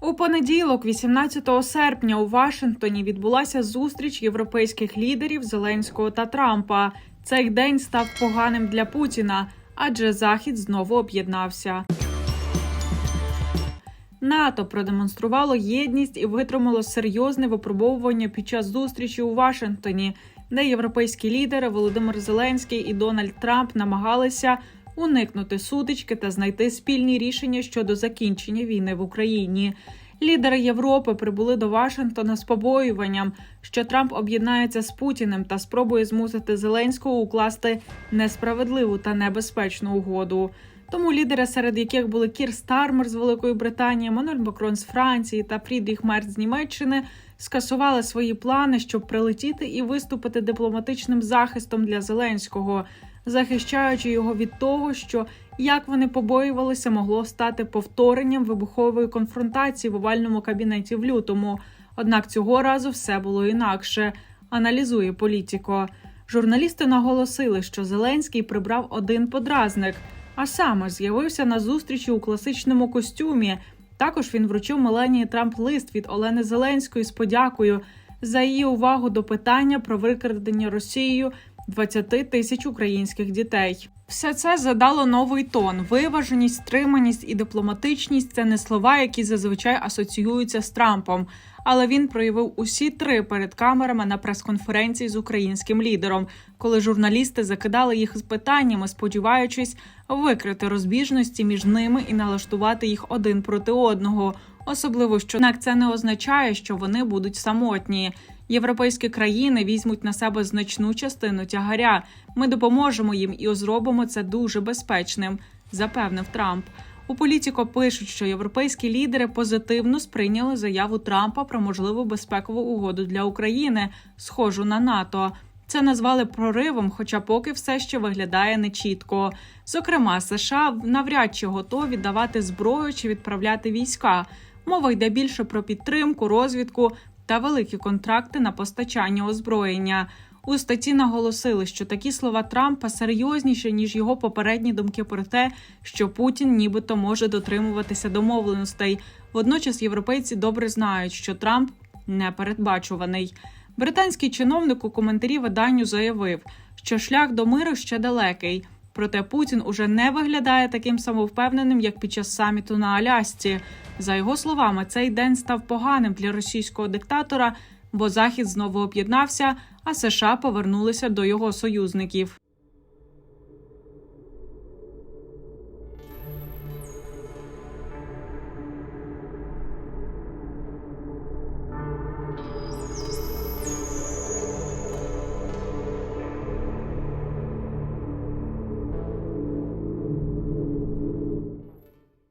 У понеділок, 18 серпня, у Вашингтоні відбулася зустріч європейських лідерів Зеленського та Трампа. Цей день став поганим для Путіна, адже Захід знову об'єднався. НАТО продемонструвало єдність і витримало серйозне випробовування під час зустрічі у Вашингтоні, де європейські лідери Володимир Зеленський і Дональд Трамп намагалися уникнути сутички та знайти спільні рішення щодо закінчення війни в Україні. Лідери Європи прибули до Вашингтона з побоюванням, що Трамп об'єднається з Путіним та спробує змусити Зеленського укласти несправедливу та небезпечну угоду. Тому лідери, серед яких були Кір Стармер з Великої Британії, Мануель Макрон з Франції та Фрідріх Мерц з Німеччини, скасували свої плани, щоб прилетіти і виступити дипломатичним захистом для Зеленського, захищаючи його від того, що як вони побоювалися, могло стати повторенням вибухової конфронтації в овальному кабінеті в лютому. Однак цього разу все було інакше. Аналізує політико. Журналісти наголосили, що Зеленський прибрав один подразник, а саме з'явився на зустрічі у класичному костюмі. Також він вручив Меленії Трамп лист від Олени Зеленської з подякою за її увагу до питання про викрадення Росією 20 тисяч українських дітей. Все це задало новий тон. Виваженість, стриманість і дипломатичність це не слова, які зазвичай асоціюються з Трампом. Але він проявив усі три перед камерами на прес-конференції з українським лідером, коли журналісти закидали їх з питаннями, сподіваючись викрити розбіжності між ними і налаштувати їх один проти одного. Особливо що однак це не означає, що вони будуть самотні. Європейські країни візьмуть на себе значну частину тягаря. Ми допоможемо їм і зробимо це дуже безпечним, запевнив Трамп. У політико пишуть, що європейські лідери позитивно сприйняли заяву Трампа про можливу безпекову угоду для України, схожу на НАТО. Це назвали проривом, хоча поки все ще виглядає нечітко. Зокрема, США навряд чи готові давати зброю чи відправляти війська. Мова йде більше про підтримку, розвідку та великі контракти на постачання озброєння. У статті наголосили, що такі слова Трампа серйозніші ніж його попередні думки про те, що Путін нібито може дотримуватися домовленостей. Водночас європейці добре знають, що Трамп непередбачуваний. Британський чиновник у коментарі виданню заявив, що шлях до миру ще далекий. Проте Путін уже не виглядає таким самовпевненим, як під час саміту на Алясці. За його словами, цей день став поганим для російського диктатора, бо Захід знову об'єднався, а США повернулися до його союзників.